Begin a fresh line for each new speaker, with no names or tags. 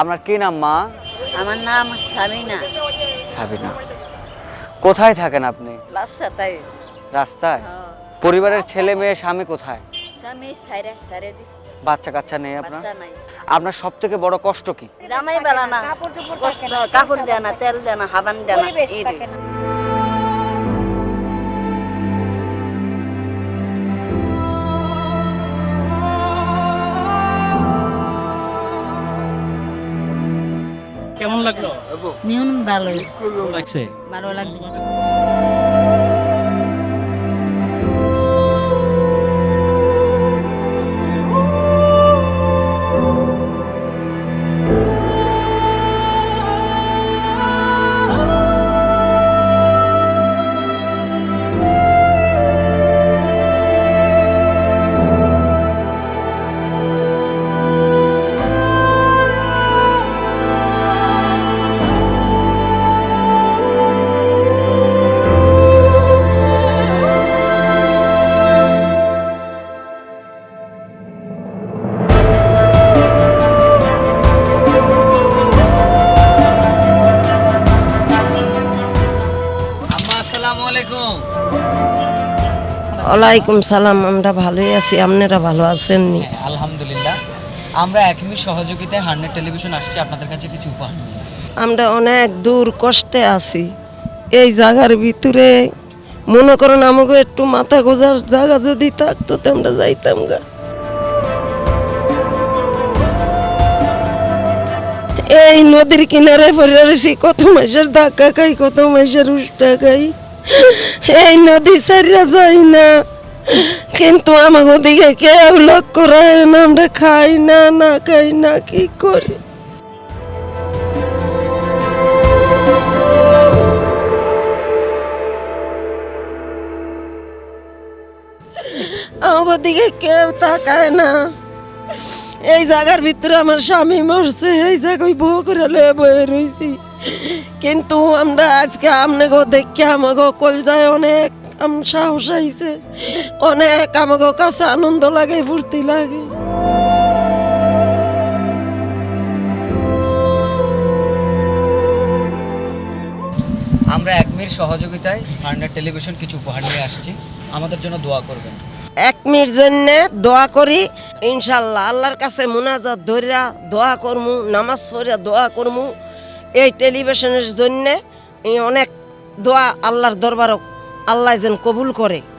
আপনার কি নাম মা?
আমার নাম সামিনা
সাবিনা। কোথায় থাকেন আপনি?
রাস্তায়।
রাস্তায়? পরিবারের ছেলে মেয়ে স্বামী কোথায়?
স্বামী সাইরে সাইরে দিছে।
বাচ্চা কাচ্চা নেই আপনার?
বাচ্চা নাই।
আপনার সব থেকে বড় কষ্ট কি?
জামাই বেলা না। কষ্ট কাপড় দেয় না তেল দেনা না দেনা দেয় না। নিউন ভালো
লাগছে
ভালো লাগছে
ওয়ালাইকুম সালাম আমরা ভালোই আছি আপনারা ভালো আছেন নি
হ্যাঁ, আলহামদুলিল্লাহ। আমরা একমি সহযোগিতায় হান্ড্রেড টেলিভিশন আসছি আপনাদের কাছে কিছু উপহার
আমরা অনেক দূর কষ্টে আছি। এই জায়গার ভিতরে মনে করেন আমাকে একটু মাথা গোজার জায়গা যদি থাকতো তো আমরা যাইতাম গা। এই নদীর কিনারে রয়েছি কত মাসের ধাক্কা খাই কত মাসের উষ্টা খাই। এই নদী সারিয়া যাই না। কিন্তু আমাকে ওদিকে কেউ লক্ষ্য না, আমরা খাই না না খাই না, কি করি? দিকে কেউ তাকায় না। এই জায়গার ভিতরে আমার স্বামী মরছে, এই জায়গায় বউ করে লয়ে বয়ে রয়েছি কিন্তু আমরা আজকে আপনাকে দেখে আমাকে কলজায় অনেক আম সাহস আইছে। অনেক আমাকে কাছে আনন্দ লাগে ফুর্তি লাগে।
আমরা একমির সহযোগিতায় হান্ড্রেড টেলিভিশন কিছু উপহার নিয়ে আসছি। আমাদের জন্য দোয়া করবেন।
এক মিনিট জন্য দোয়া করি ইনশাল্লাহ আল্লাহর কাছে মুনাজাত ধরিয়া দোয়া করমু নামাজ পড়িয়া দোয়া করমু। এই টেলিভিশনের জন্যে অনেক দোয়া আল্লাহর দরবারক আল্লাহ যেন কবুল করে।